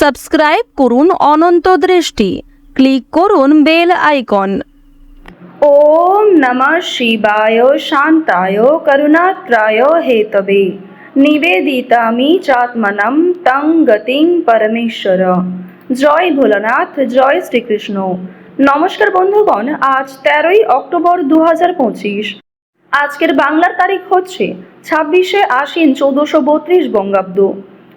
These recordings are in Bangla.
সাবস্ক্রাইব করুন অনন্ত দৃষ্টি। ক্লিক করুন বেল আইকন। ওম নমঃ শিবায় শান্তায় করুণাত্রায় হেতবে। নিবেদিতামি চাত্মনম তং গতিং পরমেশ্বর। জয় ভোলানাথ, জয় শ্রীকৃষ্ণ। নমস্কার বন্ধুগণ, আজ তেরোই অক্টোবর দু হাজার পঁচিশ। আজকের বাংলার তারিখ হচ্ছে ছাব্বিশে আশ্বিন চৌদ্দশো বত্রিশ বঙ্গাব্দ।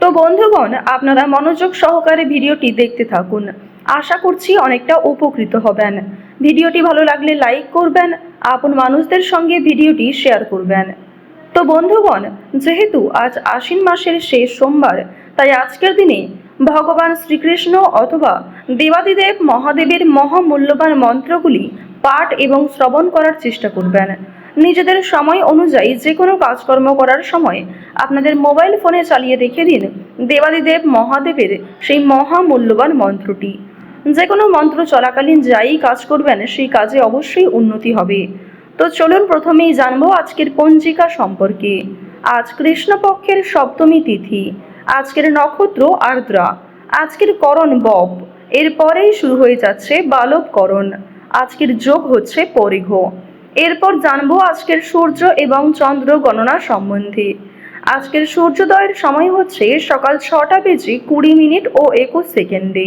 তো বন্ধুগণ, আপনারা মনোযোগ সহকারে ভিডিওটি দেখতে থাকুন। আশা করছি অনেকটা উপকৃত হবেন। ভিডিওটি ভালো লাগলে লাইক করবেন, আপন মানুষদের সঙ্গে ভিডিওটি শেয়ার করবেন। তো বন্ধুগণ, যেহেতু আজ আশ্বিন মাসের শেষ সোমবার, তাই আজকের দিনে ভগবান শ্রীকৃষ্ণ অথবা দেবাদিদেব মহাদেবের মহামূল্যবান মন্ত্রগুলি পাঠ এবং শ্রবণ করার চেষ্টা করবেন। নিজেদের সময় অনুযায়ী যে কোনো কাজকর্ম করার সময় আপনাদের মোবাইল ফোনে চালিয়ে রেখে দিন দেবাদিদেব মহাদেবের সেই মহামূল্যবান মন্ত্রটি। যে কোনো মন্ত্র চলাকালীন যাই কাজ করবেন, সেই কাজে অবশ্যই উন্নতি হবে। তো চলুন প্রথমেই জানব আজকের পঞ্জিকা সম্পর্কে। আজ কৃষ্ণপক্ষের সপ্তমী তিথি, আজকের নক্ষত্র আর্দ্রা, আজকের করণ বব এরপরেই শুরু হয়ে যাচ্ছে বালবকরণ, আজকের যোগ হচ্ছে পরিঘ। এরপর জানব আজকের সূর্য এবং চন্দ্র গণনা সম্বন্ধে। আজকের সূর্যোদয়ের সময় হচ্ছে সকাল ছটা বেজে কুড়ি মিনিট ও একুশ সেকেন্ডে।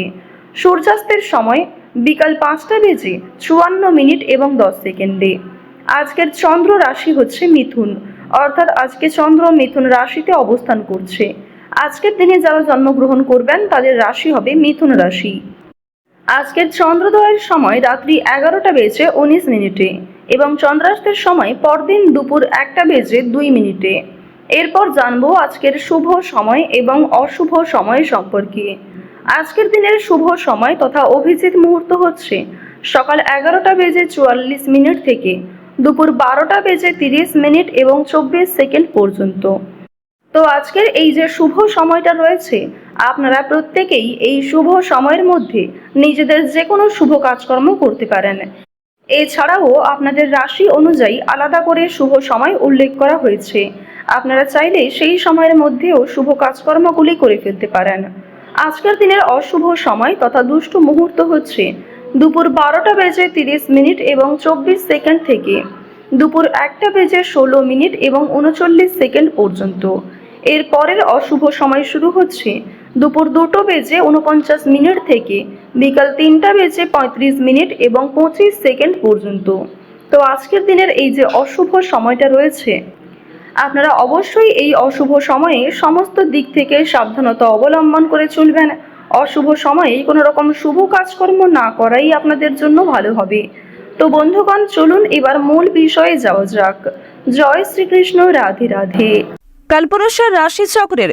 সূর্যাস্তের সময় বিকাল পাঁচটা বেজে চুয়ান্ন মিনিট এবং দশ সেকেন্ডে। আজকের চন্দ্র রাশি হচ্ছে মিথুন। অর্থাৎ আজকে চন্দ্র মিথুন রাশিতে অবস্থান করছে। আজকের দিনে যারা জন্মগ্রহণ করবেন, তাদের রাশি হবে মিথুন রাশি। আজকের চন্দ্রোদয়ের সময় রাত্রি এগারোটা বেজে উনিশ মিনিটে। এবং চন্দ্রাস্তের সময় পরদিন দুপুর একটা বেজে দুই মিনিটে। এরপর জানব আজকের শুভ সময় এবং অশুভ সময় সম্পর্কে। আজকের দিনের শুভ সময় তথা অভিজিৎ মুহূর্ত হচ্ছে সকাল এগারোটা বেজে চুয়াল্লিশ মিনিট থেকে দুপুর বারোটা বেজে তিরিশ মিনিট এবং চব্বিশ সেকেন্ড পর্যন্ত। তো আজকের এই যে শুভ সময়টা রয়েছে, আপনারা প্রত্যেকেই এই শুভ সময়ের মধ্যে নিজেদের যে কোনো শুভ কাজকর্ম করতে পারেন। এছাড়াও আপনাদের রাশি অনুযায়ী আলাদা করে শুভ সময় উল্লেখ করা হয়েছে। আপনারা চাইলে সেই সময়ের মধ্যেও শুভ কাজকর্মগুলি করে ফেলতে পারেন। আজকের দিনের অশুভ সময় তথা দুষ্ট মুহূর্ত হচ্ছে দুপুর বারোটা বেজে তিরিশ মিনিট এবং চব্বিশ সেকেন্ড থেকে দুপুর একটা বেজে ষোলো মিনিট এবং উনচল্লিশ সেকেন্ড পর্যন্ত। এর পরের অশুভ সময় শুরু হচ্ছে দুপুর দুটো বেজে উনপঞ্চাশ মিনিট থেকে বিকাল তিনটা বেজে পঁয়ত্রিশ মিনিট এবং পঁচিশ সেকেন্ড পর্যন্ত। তো আজকের দিনের এই যে অশুভ সময়টা রয়েছে, আপনারা অবশ্যই এই অশুভ সময়ে সমস্ত দিক থেকে সাবধানতা অবলম্বন করে চলবেন। অশুভ সময়ে কোনো রকম শুভ কাজকর্ম না করাই আপনাদের জন্য ভালো হবে। তো বন্ধুগণ, চলুন এবার মূল বিষয়ে যাওয়া যাক। জয় শ্রীকৃষ্ণ, রাধে রাধে। কালপুরুষের রাশি চক্রের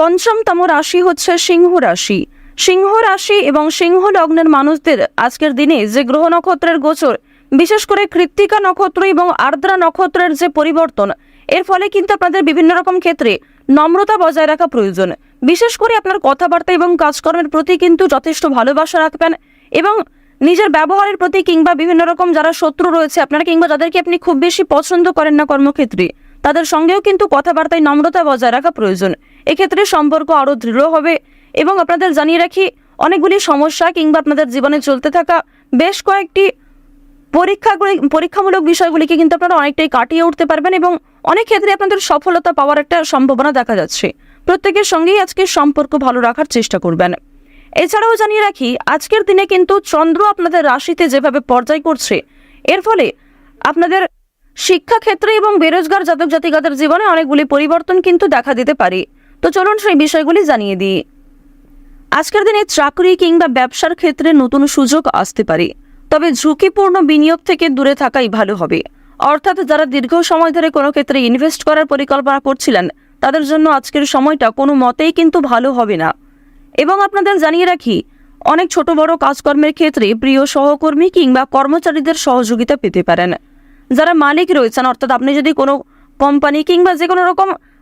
পঞ্চমতম রাশি হচ্ছে সিংহ রাশি। সিংহ রাশি এবং সিংহ লগ্নের মানুষদের আজকের দিনে যে গ্রহ নক্ষত্রের গোচর, বিশেষ করে কৃত্তিকা নক্ষত্র এবং আর্দ্রা নক্ষত্রের যে পরিবর্তন, এর ফলে কিন্তু আপনাদের বিভিন্ন রকম ক্ষেত্রে নম্রতা বজায় রাখা প্রয়োজন। বিশেষ করে আপনার কথাবার্তা এবং কাজকর্মের প্রতি কিন্তু যথেষ্ট ভালোবাসা রাখবেন এবং নিজের ব্যবহারের প্রতি কিংবা বিভিন্ন রকম যারা শত্রু রয়েছে আপনারা কিংবা যাদেরকে আপনি খুব বেশি পছন্দ করেন না কর্মক্ষেত্রে, তাদের সঙ্গেও কিন্তু কথাবার্তায় নম্রতা বজায় রাখা প্রয়োজন। এক্ষেত্রে সম্পর্ক আরও দৃঢ় হবে এবং আপনাদের জানিয়ে রাখি, অনেকগুলি সমস্যা কিংবা আপনাদের জীবনে চলতে থাকা বেশ কয়েকটি পরীক্ষাগুলি পরীক্ষামূলক বিষয়গুলিকে কিন্তু আপনারা অনেকটাই কাটিয়ে উঠতে পারবেন এবং অনেক ক্ষেত্রে আপনাদের সফলতা পাওয়ার একটা সম্ভাবনা দেখা যাচ্ছে। প্রত্যেকের সঙ্গেই আজকে সম্পর্ক ভালো রাখার চেষ্টা করবেন। এছাড়াও জানিয়ে রাখি, আজকের দিনে কিন্তু চন্দ্র আপনাদের রাশিতে যেভাবে পর্যায় করছে, এর ফলে আপনাদের শিক্ষাক্ষেত্রে এবং বেরোজগার জাতক জাতিকাদের জীবনে অনেকগুলি পরিবর্তন কিন্তু দেখা দিতে পারে। তো চলুন সেই বিষয়গুলি জানিয়ে দিই। আজকের দিনে চাকরি কিংবা ব্যবসার ক্ষেত্রে নতুন সুযোগ আসতে পারে, তবে ঝুঁকিপূর্ণ বিনিয়োগ থেকে দূরে থাকাই ভালো হবে। অর্থাৎ যারা দীর্ঘ সময় ধরে কোনো ক্ষেত্রে ইনভেস্ট করার পরিকল্পনা করছিলেন, তাদের জন্য আজকের সময়টা কোনো মতেই কিন্তু ভালো হবে না। এবং আপনাদের জানিয়ে রাখি, অনেক ছোট বড় কাজকর্মের ক্ষেত্রে প্রিয় সহকর্মী কিংবা কর্মচারীদের সহযোগিতা পেতে পারেন। যারা মালিক রয়েছেন, অর্থাৎ আপনি যদি কোনো কোম্পানি কিংবা যে কোনো রকম